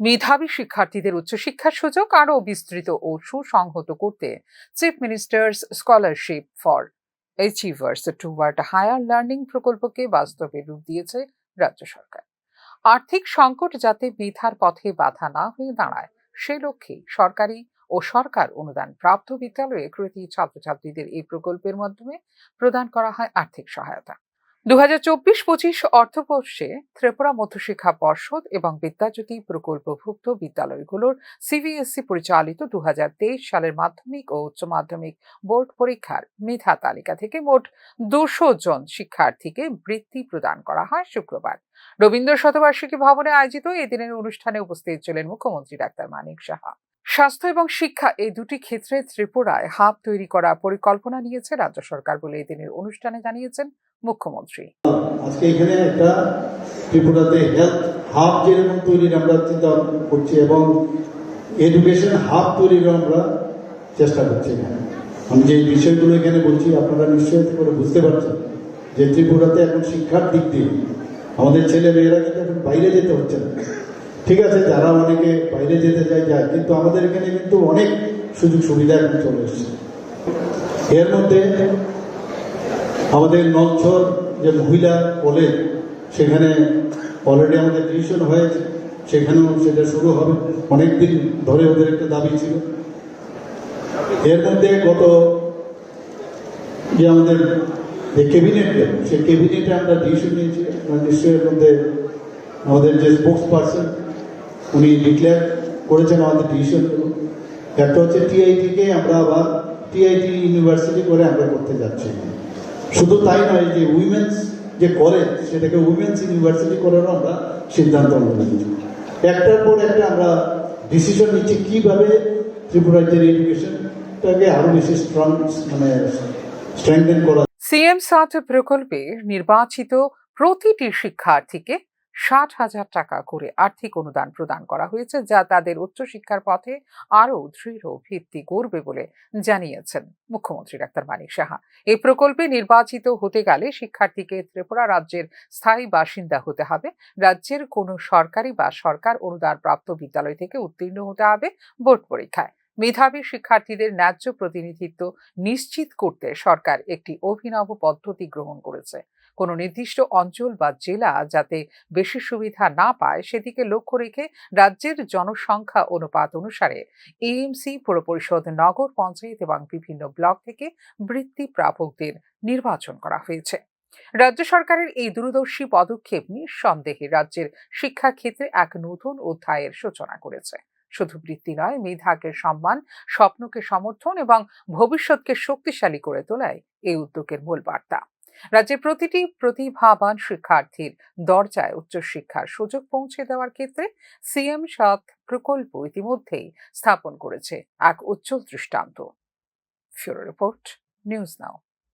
মেধাবী শিক্ষার্থীদের উচ্চশিক্ষার সুযোগ আরও বিস্তৃত ও সুসংহত করতে chief ministers scholarship for achievers toward higher learning প্রকল্পকে বাস্তবে রূপ দিয়েছে রাজ্য সরকার। আর্থিক সংকট যাতে মেধার পথে বাধা না হয়ে দাঁড়ায়, সে লক্ষ্যে সরকারি ও সরকার অনুদান প্রাপ্ত বিদ্যালয়ে কৃতি ছাত্রছাত্রীদের এই প্রকল্পের মাধ্যমে প্রদান করা হয় আর্থিক সহায়তা। দু হাজার চব্বিশ পঁচিশ অর্থবর্ষে ত্রিপুরা মধ্যশিক্ষা পর্ষদ এবং বিদ্যাজ্যোতি প্রকল্পভুক্ত বিদ্যালয়গুলোর সিবিএসসি পরিচালিত দু হাজার তেইশ সালের মাধ্যমিক ও উচ্চ মাধ্যমিক বোর্ড পরীক্ষার মেধা তালিকা থেকে মোট দুশো জন শিক্ষার্থীকে বৃত্তি প্রদান করা হয় শুক্রবার। রবীন্দ্র শতবার্ষিকী ভবনে আয়োজিত এদিনের অনুষ্ঠানে উপস্থিত ছিলেন মুখ্যমন্ত্রী ডাক্তার মানিক সাহা। স্বাস্থ্য এবং শিক্ষা এই দুটি ক্ষেত্রে ত্রিপুরায় হাব তৈরি করার পরিকল্পনা নিয়েছে রাজ্য সরকার বলে এদিনের অনুষ্ঠানে জানিয়েছেন মুখ্যমন্ত্রী। আজকে এখানে একটা ত্রিপুরাতে হেলথ হাব যেরকম তৈরির আমরা চিন্তা করছি এবং এডুকেশন হাব তৈরির আমরা চেষ্টা করছি আমি যে বিষয়গুলো এখানে বলছি, আপনারা নিশ্চয়ই করে বুঝতে পারছেন যে ত্রিপুরাতে এখন শিক্ষার দিক দিয়ে আমাদের ছেলে মেয়েরা কিন্তু এখন বাইরে যেতে হচ্ছে না। ঠিক আছে, যারা অনেকে বাইরে যেতে চায় যায় কিন্তু আমাদের এখানে কিন্তু অনেক সুযোগ সুবিধা এখন চলে এসছে। এর মধ্যে আমাদের নলছর যে মহিলা কলেজ সেখানে অলরেডি আমাদের ডিসিশন হয়েছে, সেখানেও সেটা শুরু হবে। অনেক দিন ধরে ওদের একটা দাবি ছিল। এর মধ্যে গত যে আমাদের যে ক্যাবিনেট সেই ক্যাবিনেটে আমরা ডিসিশন নিয়েছি। আপনারা নিশ্চয়ই এর মধ্যে আমাদের যে স্পোক্স পার্সন উনি ডিক্লেয়ার করেছেন আমাদের ডিসিশনগুলো একটা হচ্ছে টিআইটিকে আমরা আবার টিআইটি ইউনিভার্সিটি করে আমরা করতে যাচ্ছি। শুধু তাই নয়, যে উইমেন্স যে কলেজ সেটাকে উইমেন্স ইউনিভার্সিটি করারও আমরা সিদ্ধান্ত নিয়েছি একটার পর একটা আমরা ডিসিশন নিচ্ছি কীভাবে ত্রিপুরার যে এডুকেশনটাকে আরও বেশি স্ট্রং মানে স্ট্রেংথেন করা সিএম সাট প্রকল্পে নির্বাচিত প্রতিটি শিক্ষার্থীকে ষাট হাজার টাকা করে আর্থিক অনুদান প্রদান করা হয়েছে, যা তাদের উচ্চশিক্ষার পথে আরও দৃঢ় ভিত্তি করবে বলে জানিয়েছেন মুখ্যমন্ত্রী ডাক্তার মানিক সাহা। এই প্রকল্পে নির্বাচিত হতে গেলে শিক্ষার্থীকে ত্রিপুরা রাজ্যের স্থায়ী বাসিন্দা হতে হবে, রাজ্যের কোনো সরকারি বা সরকার অনুদান প্রাপ্ত বিদ্যালয় থেকে উত্তীর্ণ হতে হবে বোর্ড পরীক্ষায়। মেধাবী শিক্ষার্থীদের ন্যায্য প্রতিনিধিত্ব নিশ্চিত করতে সরকার একটি অভিনব পদ্ধতি গ্রহণ করেছে। কোনো নির্দিষ্ট অঞ্চল বা জেলা যাতে বেশি সুবিধা না পায়, সেদিকে লক্ষ্য রেখে রাজ্যের জনসংখ্যা অনুপাত অনুসারে এএমসি পুর পরিষদ নগর পঞ্চায়েত এবং বিভিন্ন ব্লক থেকে বৃত্তি প্রাপকদের নির্বাচন করা হয়েছে। রাজ্য সরকারের এই দূরদর্শী পদক্ষেপ নিঃসন্দেহে রাজ্যের শিক্ষা ক্ষেত্রে এক নতুন অধ্যায়ের সূচনা করেছে। শুধু বৃত্তি নয়, মেধাকে সম্মান, স্বপ্নকে সমর্থন এবং ভবিষ্যৎকে শক্তিশালী করে তোলায় এই উদ্যোগের মূল বার্তা। রাজ্যের প্রতিটি প্রতিভাবান শিক্ষার্থীর দরজায় উচ্চশিক্ষার সুযোগ পৌঁছে দেওয়ার ক্ষেত্রে সিএম সাত প্রকল্প ইতিমধ্যেই স্থাপন করেছে এক উজ্জ্বল দৃষ্টান্ত। Bureau report, news now.